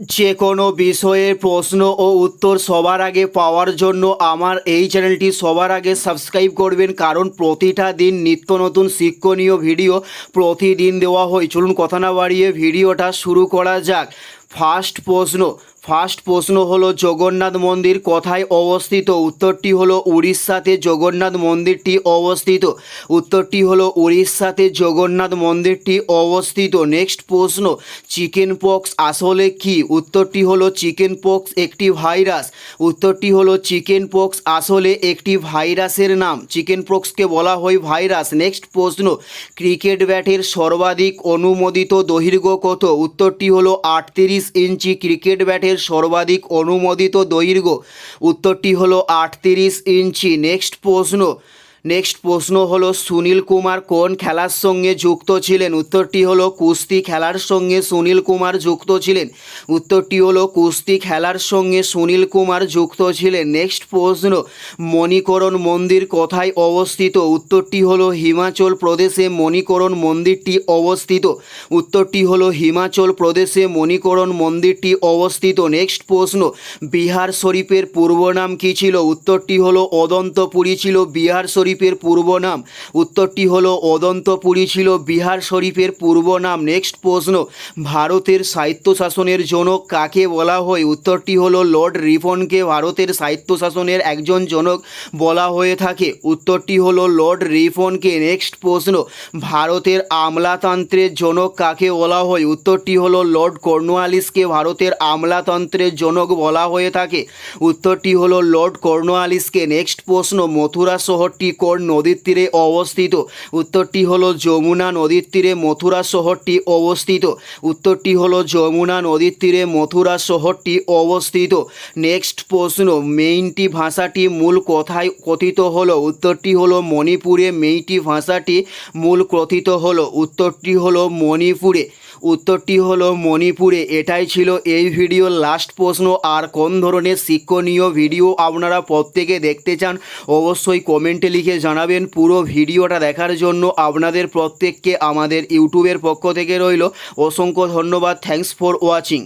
যে কোনো বিষয়ে প্রশ্ন ও উত্তর সবার আগে পাওয়ার জন্য আমার এই চ্যানেলটি সবার আগে সাবস্ক্রাইব করবেন, কারণ প্রতিটা দিন নিত্য নতুন শিক্ষণীয় ভিডিও প্রতিদিন দেওয়া হয়। চলুন কথা না বাড়িয়ে ভিডিওটা শুরু করা যাক। ফার্স্ট প্রশ্ন ফার্স্ট প্রশ্ন হলো জগন্নাথ মন্দির কোথায় অবস্থিত? উত্তরটি হলো উড়িষ্যাতে জগন্নাথ মন্দিরটি অবস্থিত। উত্তরটি হলো উড়িষ্যাতে জগন্নাথ মন্দিরটি অবস্থিত। নেক্সট প্রশ্ন, চিকেন পক্স আসলে কি? উত্তরটি হলো চিকেন পক্স একটি ভাইরাস। উত্তরটি হলো চিকেন পক্স আসলে একটি ভাইরাসের নাম। চিকেন পক্সকে বলা হয় ভাইরাস। নেক্সট প্রশ্ন, ক্রিকেট ব্যাটের সর্বাধিক অনুমোদিত দৈর্ঘ্য কত? উত্তরটি হলো আটত্রিশ ইঞ্চি ক্রিকেট ব্যাটের সর্বাধিক অনুমোদিত দৈর্ঘ্য। উত্তরটি হলো আটত্রিশ ইঞ্চি। নেক্সট প্রশ্ন নেক্সট প্রশ্ন হলো, সুনীল কুমার কোন খেলার সঙ্গে যুক্ত ছিলেন? উত্তরটি হলো, কুস্তি খেলার সঙ্গে সুনীল কুমার যুক্ত ছিলেন। উত্তরটি হলো, কুস্তি খেলার সঙ্গে সুনীল কুমার যুক্ত ছিলেন। নেক্সট প্রশ্ন, মণিকরণ মন্দির কোথায় অবস্থিত? উত্তরটি হলো, হিমাচল প্রদেশে মণিকরণ মন্দিরটি অবস্থিত। উত্তরটি হলো, হিমাচল প্রদেশে মণিকরণ মন্দিরটি অবস্থিত। নেক্সট প্রশ্ন, বিহার শরীফের পূর্ব নাম কী ছিল? উত্তরটি হলো, অদন্তপুরী ছিল, বিহার শরীফের পূর্ব নাম। উত্তরটি হলো, অদন্তপুরী ছিল বিহার শরীফের পূর্ব নাম। নেক্সট প্রশ্ন, ভারতের স্বায়ত্তশাসনের জনক কাকে বলা হয়? উত্তরটি হলো লর্ড রিফনকে ভারতের স্বায়ত্তশাসনের একজন জনক বলা হয়ে থাকে। উত্তরটি হলো লর্ড রিফনকে নেক্সট প্রশ্ন, ভারতের আমলাতন্ত্রের জনক কাকে বলা হয়? উত্তরটি হলো লর্ড কর্নওয়ালিসকে ভারতের আমলাতন্ত্রের জনক বলা হয়ে থাকে। উত্তরটি হলো লর্ড কর্নওয়ালিসকে নেক্সট প্রশ্ন, মথুরা শহরটি কোন নদীর তীরে অবস্থিত। উত্তরটি হলো যমুনা নদীর তীরে মথুরা শহরটি অবস্থিত। উত্তরটি হলো যমুনা নদীর তীরে মথুরা শহরটি অবস্থিত। নেক্সট প্রশ্ন, মেইনটি ভাষাটি মূল কথায় কথিত হলো। উত্তরটি হলো মণিপুরে মেইটি ভাষাটি মূল কথিত হলো। উত্তরটি হলো মণিপুরে। উত্তরটি হলো মণিপুরে। এটাই ছিল এই ভিডিওর লাস্ট প্রশ্ন। আর কোন ধরনের শিক্ষণীয় ভিডিও আপনারা প্রত্যেকে দেখতে চান, অবশ্যই কমেন্টে লিখে জানাবেন। পুরো ভিডিওটা দেখার জন্য আপনাদের প্রত্যেককে আমাদের ইউটিউবের পক্ষ থেকে রইল। অসংখ্য ধন্যবাদ। Thanks for watching